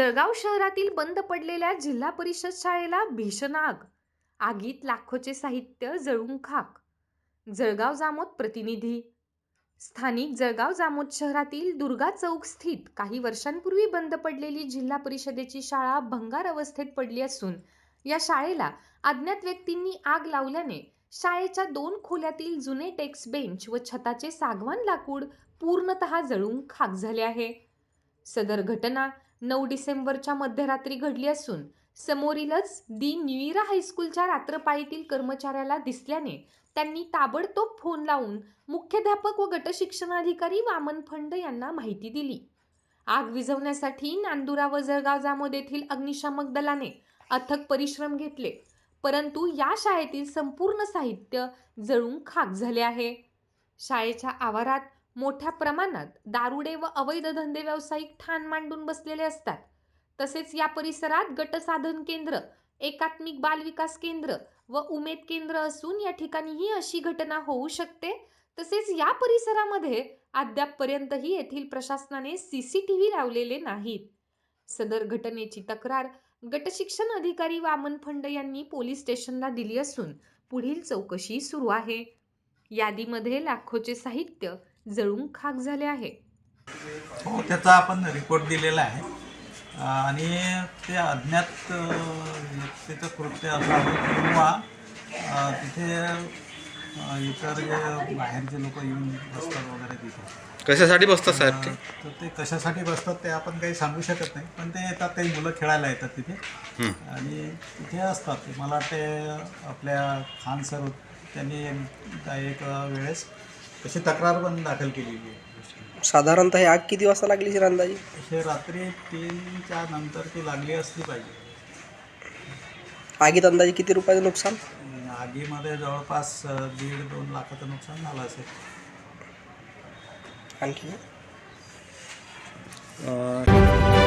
जळगाव शहरातील बंद पडलेल्या जिल्हा परिषद शाळेला भीषण आग. आगीत लाखोचे साहित्य जळून खाक. जळगाव जामोद प्रतिनिधी. स्थानिक जळगाव जामोद शहरातील दुर्गा चौक स्थित काही वर्षांपूर्वी बंद पडलेली जिल्हा परिषदेची शाळा भंगार अवस्थेत पडली असून या शाळेला अज्ञात व्यक्तींनी आग लावल्याने शाळेच्या दोन खोल्यातील जुने टेक्स बेंच व छताचे सागवान लाकूड पूर्णतः जळून खाक झाले आहे. सदर घटना नऊ डिसेंबरच्या मध्यरात्री घडली असून समोरीलच दी न्यूईरा हायस्कूलच्या रात्रपाळीतील कर्मचाऱ्याला दिसल्याने त्यांनी ताबडतोब फोन लावून मुख्याध्यापक व गटशिक्षणाधिकारी वामन फंड यांना माहिती दिली. आग विझवण्यासाठी नांदुरा व जळगाव जामोद येथील अग्निशामक दलाने अथक परिश्रम घेतले परंतु या शाळेतील संपूर्ण साहित्य जळून खाक झाले आहे. शाळेच्या आवारात मोठ्या प्रमाणात दारुडे व अवैध धंदे व्यावसायिक ठाण मांडून बसलेले असतात. तसेच या परिसरात गटसाधन केंद्र एकात्मिक बालविकास केंद्र व उमेद केंद्र असून या ठिकाणीही अशी घटना होऊ शकते. तसेच या परिसरामध्ये अद्यापपर्यंतही येथील प्रशासनाने सी सी टी व्ही लावलेले नाहीत. सदर घटनेची तक्रार गटशिक्षण अधिकारी वामन फंड यांनी पोलीस स्टेशनला दिली असून पुढील चौकशी सुरू आहे. यादीमध्ये लाखोचे साहित्य जळून खाक झाले आहे. हो त्याचा आपण रिपोर्ट दिलेला आहे. आणि ते अज्ञात व्यक्तीचं कृत्य असावं किंवा तिथे इतर जे बाहेरचे लोक येऊन बसतात वगैरे तिथे. कशासाठी बसतात साहेब ते? तर ते कशासाठी बसतात ते आपण काही सांगू शकत नाही पण ते येतात काही मुलं खेळायला येतात तिथे. हं. आणि तिथे असतात. ते मला वाटते आपल्या खान सर त्यांनी एक वेळेस तशी तक्रार पण दाखल केलेली आहे. साधारणतः ही आग किती वाजता लागली असेल अंदाजे? हे रात्री तीनच्या नंतर ती लागली असली पाहिजे. आगीत अंदाजे किती रुपयाचं नुकसान? आगीमध्ये जवळपास अं, दीड दोन लाखाचं नुकसान झालं असेल. आणखी? अं,